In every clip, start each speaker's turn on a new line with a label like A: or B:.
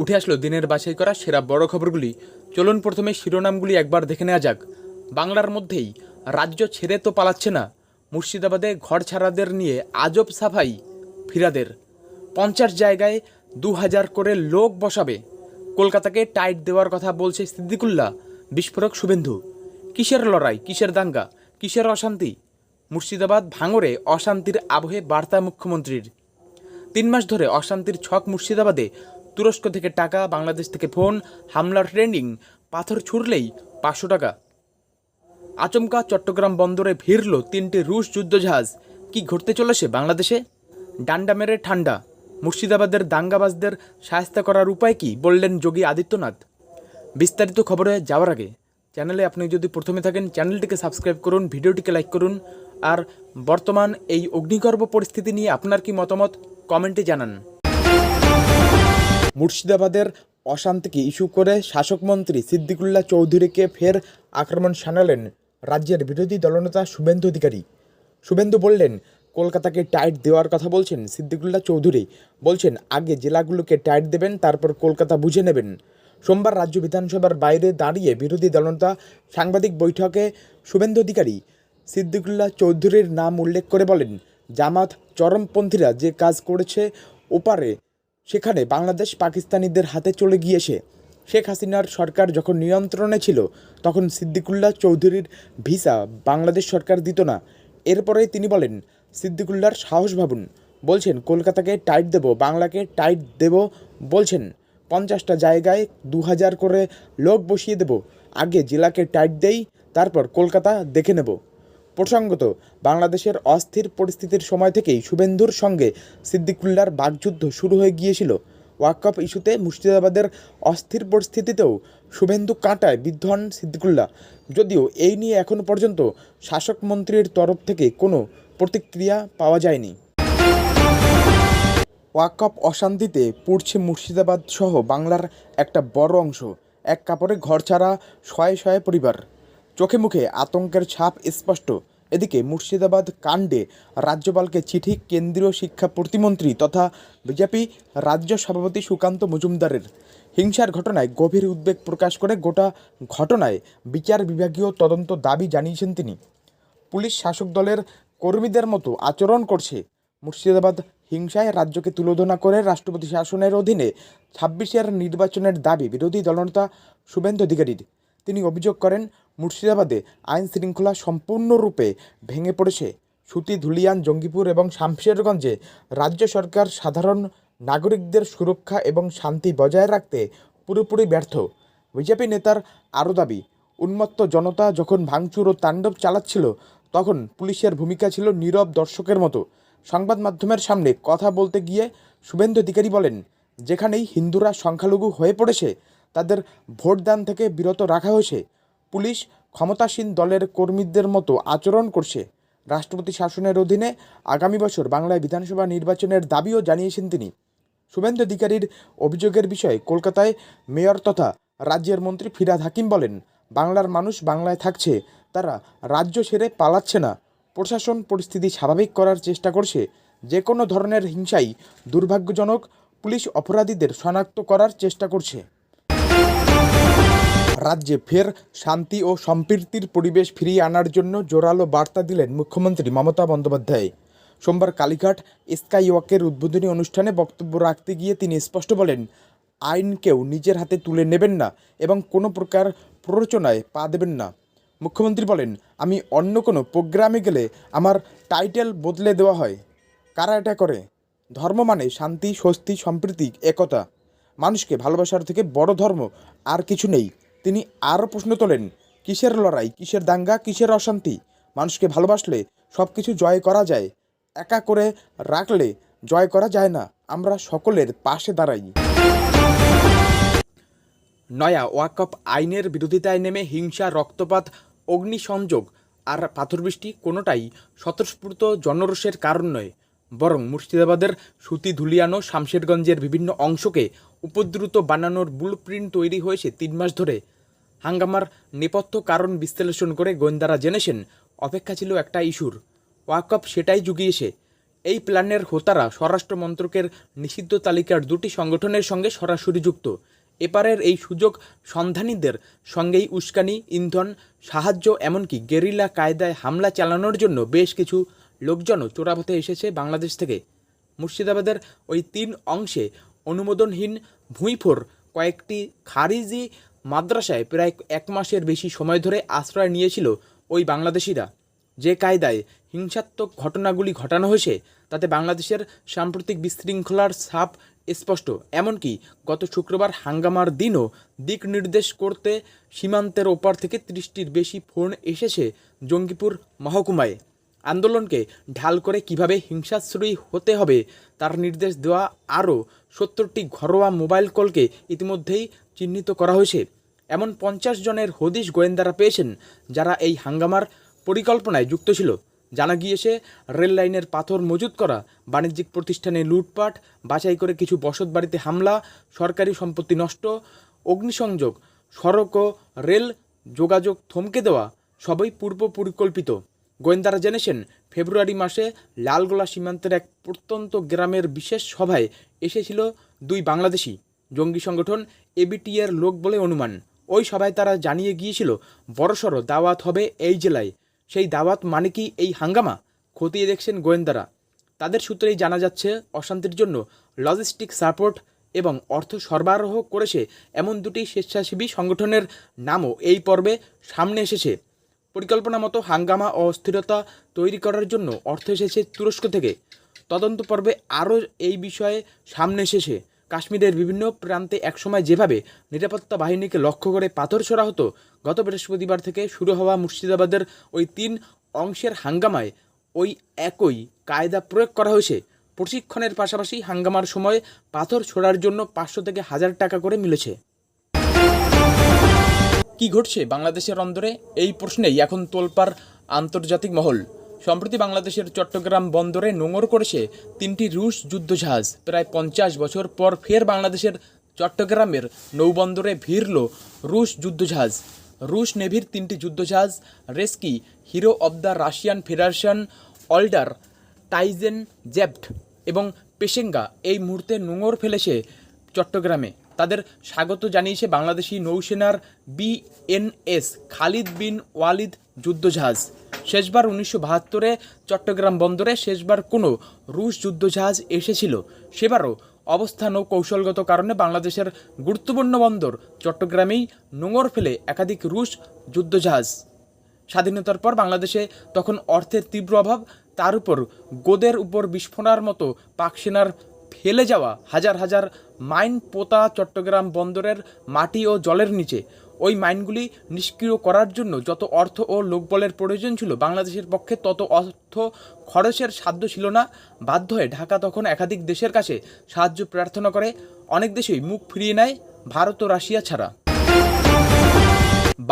A: উঠে আসলো দিনের বাছাই করা সেরা বড় খবরগুলি। চলুন প্রথমে শিরোনামগুলি একবার দেখে নেওয়া যাক। বাংলার মধ্যেই রাজ্য ছেড়ে তো পালাচ্ছে না। মুর্শিদাবাদে ঘর ছাড়াদের নিয়ে আজব সাফাই, ফিরাদের। পঞ্চাশ জায়গায় দু হাজার করে লোক বসাবে। কলকাতাকে টাইট দেওয়ার কথা বলছে সিদ্দিকুল্লাহ, বিস্ফোরক শুভেন্দু। কিসের লড়াই, কিসের দাঙ্গা, কিসের অশান্তি? মুর্শিদাবাদ ভাঙরে অশান্তির আবহে বার্তা মুখ্যমন্ত্রীর। তিন মাস ধরে অশান্তির ছক মুর্শিদাবাদে তুরস্ক থেকে টাকা, বাংলাদেশ থেকে ফোন, হামলার ট্রেন্ডিং পাথর ছুড়লেই পাঁচশো টাকা। আচমকা চট্টগ্রাম বন্দরে ভিড়ল তিনটি রুশ যুদ্ধজাহাজ। কি ঘটতে চলেছে বাংলাদেশে? ডান্ডা মেরে ঠান্ডা। মুর্শিদাবাদের দাঙ্গাবাজদের সাহায্য করার উপায় কি বললেন যোগী আদিত্যনাথ। বিস্তারিত খবরে যাওয়ার আগে চ্যানেলে আপনি যদি প্রথমে থাকেন, চ্যানেলটিকে সাবস্ক্রাইব করুন, ভিডিওটিকে লাইক করুন, আর বর্তমান এই অগ্নিগর্ভ পরিস্থিতি নিয়ে আপনার কি মতামত, কমেন্টে জানান। মুর্শিদাবাদের অশান্তিকে ইস্যু করে শাসকমন্ত্রী সিদ্দিকুল্লাহ চৌধুরীকে ফের আক্রমণ শানালেন রাজ্যের বিরোধী দলনেতা শুভেন্দু অধিকারী। শুভেন্দু বললেন, কলকাতাকে টাইট দেওয়ার কথা বলছেন সিদ্দিকুল্লাহ চৌধুরী। বলছেন, আগে জেলাগুলোকে টাইট দেবেন, তারপর কলকাতা বুঝে নেবেন। সোমবার রাজ্য বিধানসভার বাইরে দাঁড়িয়ে বিরোধী দলনেতা সাংবাদিক বৈঠকে শুভেন্দু অধিকারী সিদ্দিকুল্লাহ চৌধুরীর নাম উল্লেখ করে বলেন, জামাত চরমপন্থীরা যে কাজ করেছে, ওপারে সেখানে বাংলাদেশ পাকিস্তানিদের হাতে চলে গিয়েছে। শেখ হাসিনার সরকার যখন নিয়ন্ত্রণে ছিল, তখন সিদ্দিকুল্লাহ চৌধুরীর ভিসা বাংলাদেশ সরকার দিত না। এরপরেই তিনি বলেন, সিদ্দিকুল্লাহর সাহস ভাবুন। বলছেন, কলকাতাকে টাইট দেব, বাংলাকে টাইট দেব, বলছেন, পঞ্চাশটা জায়গায় দু হাজার করে লোক বসিয়ে দেব। আগে জেলাকে টাইট দেই, তারপর কলকাতা দেখে নেব। প্রসঙ্গত, বাংলাদেশের অস্থির পরিস্থিতির সময় থেকেই শুভেন্দুর সঙ্গে সিদ্দিকুল্লার বাগযুদ্ধ শুরু হয়ে গিয়েছিল। ওয়াকআপ ইস্যুতে মুর্শিদাবাদের অস্থির পরিস্থিতিতেও শুভেন্দু কাঁটায় বিদ্ধ হন সিদ্দিকুল্লাহ। যদিও এই নিয়ে এখনও পর্যন্ত শাসক মন্ত্রীর তরফ থেকে কোনো প্রতিক্রিয়া পাওয়া যায়নি। ওয়াকআপ অশান্তিতে পড়ছে মুর্শিদাবাদ সহ বাংলার একটা বড় অংশ। এক কাপড়ে ঘর ছাড়া শয়ে শয়ে পরিবার। চোখে মুখে আতঙ্কের ছাপ স্পষ্ট। এদিকে মুর্শিদাবাদ কাণ্ডে রাজ্যপালকে চিঠি, কেন্দ্রীয় শিক্ষা প্রতিমন্ত্রী তথা বিজেপি রাজ্য সভাপতি সুকান্ত মজুমদারের। হিংসার ঘটনায় গভীর উদ্বেগ প্রকাশ করে গোটা ঘটনায় বিচার বিভাগীয় তদন্ত দাবি জানিয়েছেন তিনি। পুলিশ শাসক দলের কর্মীদের মতো আচরণ করছে। মুর্শিদাবাদ হিংসায় রাজ্যকে তুলোধনা করে রাষ্ট্রপতি শাসনের অধীনে ছাব্বিশের নির্বাচনের দাবি বিরোধী দলনেতা শুভেন্দু অধিকারীর। তিনি অভিযোগ করেন মুর্শিদাবাদে আইন শৃঙ্খলা সম্পূর্ণরূপে ভেঙে পড়েছে। সুতি, ধুলিয়ান, জঙ্গিপুর এবং শামশেরগঞ্জে রাজ্য সরকার সাধারণ নাগরিকদের সুরক্ষা এবং শান্তি বজায় রাখতে পুরোপুরি ব্যর্থ। বিজেপি নেতার আরও দাবি, উন্মত্ত জনতা যখন ভাঙচুর ও তাণ্ডব চালাচ্ছিল, তখন পুলিশের ভূমিকা ছিল নীরব দর্শকের মতো। সংবাদ মাধ্যমের সামনে কথা বলতে গিয়ে শুভেন্দু অধিকারী বলেন, যেখানেই হিন্দুরা সংখ্যালঘু হয়ে পড়েছে, তাদের ভোটদান থেকে বিরত রাখা হয়েছে। পুলিশ ক্ষমতাসীন দলের কর্মীদের মতো আচরণ করছে। রাষ্ট্রপতি শাসনের অধীনে আগামী বছর বাংলায় বিধানসভা নির্বাচনের দাবিও জানিয়েছেন তিনি। শুভেন্দু অধিকারীর অভিযোগের বিষয়ে কলকাতায় মেয়র তথা রাজ্যের মন্ত্রী ফিরাদ হাকিম বলেন, বাংলার মানুষ বাংলায় থাকছে, তারা রাজ্য ছেড়ে পালাচ্ছে না। প্রশাসন পরিস্থিতি স্বাভাবিক করার চেষ্টা করছে। যে কোনো ধরনের হিংসাই দুর্ভাগ্যজনক, পুলিশ অপরাধীদের শনাক্ত করার চেষ্টা করছে। রাজ্যে ফের শান্তি ও সম্প্রীতির পরিবেশ ফিরিয়ে আনার জন্য জোরালো বার্তা দিলেন মুখ্যমন্ত্রী মমতা বন্দ্যোপাধ্যায়। সোমবার কালীঘাট স্কাই ওয়াকের উদ্বোধনী অনুষ্ঠানে বক্তব্য রাখতে গিয়ে তিনি স্পষ্ট বলেন, আইনকেও নিজের হাতে তুলে নেবেন না এবং কোনো প্রকার প্ররোচনায় পা দেবেন না। মুখ্যমন্ত্রী বলেন, আমি অন্য কোনো প্রোগ্রামে গেলে আমার টাইটেল বদলে দেওয়া হয়। কারা এটা করে? ধর্ম মানে শান্তি, স্বস্তি, সম্প্রীতি, একতা। মানুষকে ভালোবাসার থেকে বড় ধর্ম আর কিছু নেই। তিনি আরও প্রশ্ন তোলেন, কিসের লড়াই, কিসের দাঙ্গা, কিসের অশান্তি? মানুষকে ভালোবাসলে সব কিছু জয় করা যায়, একা করে রাখলে জয় করা যায় না, আমরা সকলের পাশে দাঁড়াই। নয়া ওয়াকআপ আইনের বিরোধিতায় নেমে হিংসা, রক্তপাত, অগ্নিসংযোগ আর পাথরবৃষ্টি কোনোটাই স্বতঃস্ফূর্ত জনরোষের কারণ নয়, বরং মুর্শিদাবাদের সুতি ধুলিয়ানো শামশেরগঞ্জের বিভিন্ন অংশকে উপদ্রুত বানানোর ব্লুপ্রিন্ট তৈরি হয়েছে তিন মাস ধরে। হাঙ্গামার নেপথ্য কারণ বিশ্লেষণ করে গোয়েন্দারা জেনেছেন, অপেক্ষা ছিল একটা ইস্যুর। ওয়াকআপ সেটাই জুগিয়েছে এই প্ল্যানের হোতারা স্বরাষ্ট্র মন্ত্রকের নিষিদ্ধ তালিকার দুটি সংগঠনের সঙ্গে সরাসরি যুক্ত। এপারের এই সুযোগ সন্ধানীদের সঙ্গেই উস্কানি, ইন্ধন, সাহায্য, এমনকি গেরিলা কায়দায় হামলা চালানোর জন্য বেশ কিছু লোকজনও চোরাপথে এসেছে বাংলাদেশ থেকে। মুর্শিদাবাদের ওই তিন অংশে অনুমোদনহীন ভুঁইফোর কয়েকটি খারিজি মাদ্রাসায় প্রায় এক মাসের বেশি সময় ধরে আশ্রয় নিয়েছিল ওই বাংলাদেশিরা। যে কায়দায় হিংসাত্মক ঘটনাগুলি ঘটানো হয়েছে, তাতে বাংলাদেশের সাম্প্রতিক বিশৃঙ্খলার ছাপ স্পষ্ট। এমনকি গত শুক্রবার হাঙ্গামার দিনও দিক নির্দেশ করতে সীমান্তের ওপার থেকে ত্রিশটির বেশি ফোন এসেছে জঙ্গিপুর মহকুমায়। আন্দোলনকে ঢাল করে কীভাবে হিংসাশ্রয়ী হতে হবে তার নির্দেশ দেওয়া আরও সত্তরটি ঘরোয়া মোবাইল কলকে ইতিমধ্যেই চিহ্নিত করা হয়েছে। এমন পঞ্চাশ জনের হদিশ গোয়েন্দারা পেয়েছেন যারা এই হাঙ্গামার পরিকল্পনায় যুক্ত ছিল। জানা গিয়েছে, রেল লাইনের পাথর মজুত করা, বাণিজ্যিক প্রতিষ্ঠানে লুটপাট, বাছাই করে কিছু বসত বাড়িতে হামলা, সরকারি সম্পত্তি নষ্ট, অগ্নিসংযোগ, সড়ক ও রেল যোগাযোগ থমকে দেওয়া, সবই পূর্ব পরিকল্পিত। গোয়েন্দারা জেনেছেন ফেব্রুয়ারি মাসে লালগোলা সীমান্তের এক প্রত্যন্ত গ্রামের বিশেষ সভায় এসেছিল দুই বাংলাদেশি। জঙ্গি সংগঠন এবিটি এর লোক বলে অনুমান। ওই সভায় তারা জানিয়ে গিয়েছিল, বড়সড় দাওয়াত হবে এই জেলায়। সেই দাওয়াত মানে কি এই হাঙ্গামা? খতিয়ে দেখছেন গোয়েন্দারা। তাদের সূত্রেই জানা যাচ্ছে, অশান্তির জন্য লজিস্টিক সাপোর্ট এবং অর্থ সরবরাহ করেছে এমন দুটি স্বেচ্ছাসেবী সংগঠনের নামও এই পর্বে সামনে এসেছে। পরিকল্পনা মতো হাঙ্গামা ও অস্থিরতা তৈরি করার জন্য অর্থ এসেছে তুরস্ক থেকে। তদন্ত পর্বে আরও এই বিষয়ে সামনে এসেছে। কাশ্মীরের বিভিন্ন প্রান্তে একসময় যেভাবে নিরাপত্তা বাহিনীকে লক্ষ্য করে পাথর ছোড়া হতো, গত বৃহস্পতিবার থেকে শুরু হওয়া মুর্শিদাবাদের ওই তিন অংশের হাঙ্গামায় ওই একই কায়দা প্রয়োগ করা হয়েছে। প্রশিক্ষণের পাশাপাশি হাঙ্গামার সময় পাথর ছোড়ার জন্য পাঁচশো থেকে হাজার টাকা করে মিলেছে। কি ঘটছে বাংলাদেশের অন্দরে? এই প্রশ্নেই এখন তোলপার আন্তর্জাতিক মহল। সম্প্রতি বাংলাদেশের চট্টগ্রাম বন্দরে নোঙর করেছে তিনটি রুশ যুদ্ধজাহাজ। প্রায় পঞ্চাশ বছর পর ফের বাংলাদেশের চট্টগ্রামের নৌবন্দরে ভিড়ল রুশ যুদ্ধজাহাজ। রুশ নেভির তিনটি যুদ্ধজাহাজ, Rezkiy, hero of the Russian Federation, Aldar Tsydenzhapov এবং পেশেঙ্গা এই মুহূর্তে নোঙর ফেলেছে চট্টগ্রামে। তাদের স্বাগত জানিয়েছে বাংলাদেশি নৌসেনার বিএনএস খালিদ বিন ওয়ালিদ যুদ্ধজাহাজ। শেষবার উনিশশো বাহাত্তরে চট্টগ্রাম বন্দরে শেষবার কোনো রুশ যুদ্ধজাহাজ এসেছিল। সেবারও অবস্থান ও কৌশলগত কারণে বাংলাদেশের গুরুত্বপূর্ণ বন্দর চট্টগ্রামেই নোঙর ফেলে একাধিক রুশ যুদ্ধজাহাজ। স্বাধীনতার পর বাংলাদেশে তখন অর্থের তীব্র অভাব, তার উপর গোদের উপর বিস্ফোরণার মতো পাক সেনার ফেলে যাওয়া হাজার হাজার মাইন পোতা চট্টগ্রাম বন্দরের মাটি ও জলের নিচে। ওই মাইনগুলি নিষ্ক্রিয় করার জন্য যত অর্থ ও লোকবলের প্রয়োজন ছিল বাংলাদেশের পক্ষে তত অর্থ খরচের সাধ্য ছিল না। বাধ্য হয়ে ঢাকা তখন একাধিক দেশের কাছে সাহায্য প্রার্থনা করে। অনেক দেশই মুখ ফিরিয়ে নেয় ভারত ও রাশিয়া ছাড়া।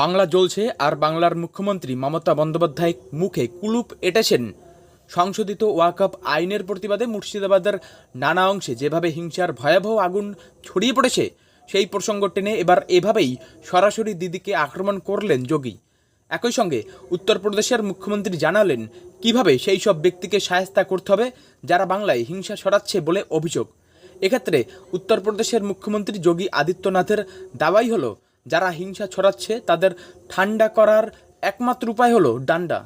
A: বাংলা জ্বলছে আর বাংলার মুখ্যমন্ত্রী মমতা বন্দ্যোপাধ্যায় মুখে কুলুপ এঁটেছেন। সংশোধিত ওয়াকআপ আইনের প্রতিবাদে মুর্শিদাবাদের নানা অংশে যেভাবে হিংসার ভয়াবহ আগুন ছড়িয়ে পড়েছে, সেই প্রসঙ্গ টেনে এবার এভাবেই সরাসরি দিদিকে আক্রমণ করলেন যোগী। একই সঙ্গে উত্তরপ্রদেশের মুখ্যমন্ত্রী জানালেন কীভাবে সেই সব ব্যক্তিকে সায়স্তা করতে হবে যারা বাংলায় হিংসা ছড়াচ্ছে বলে অভিযোগ। এক্ষেত্রে উত্তরপ্রদেশের মুখ্যমন্ত্রী যোগী আদিত্যনাথের দাওয়াই হলো, যারা হিংসা ছড়াচ্ছে তাদের ঠান্ডা করার একমাত্র উপায় হলো ডান্ডা।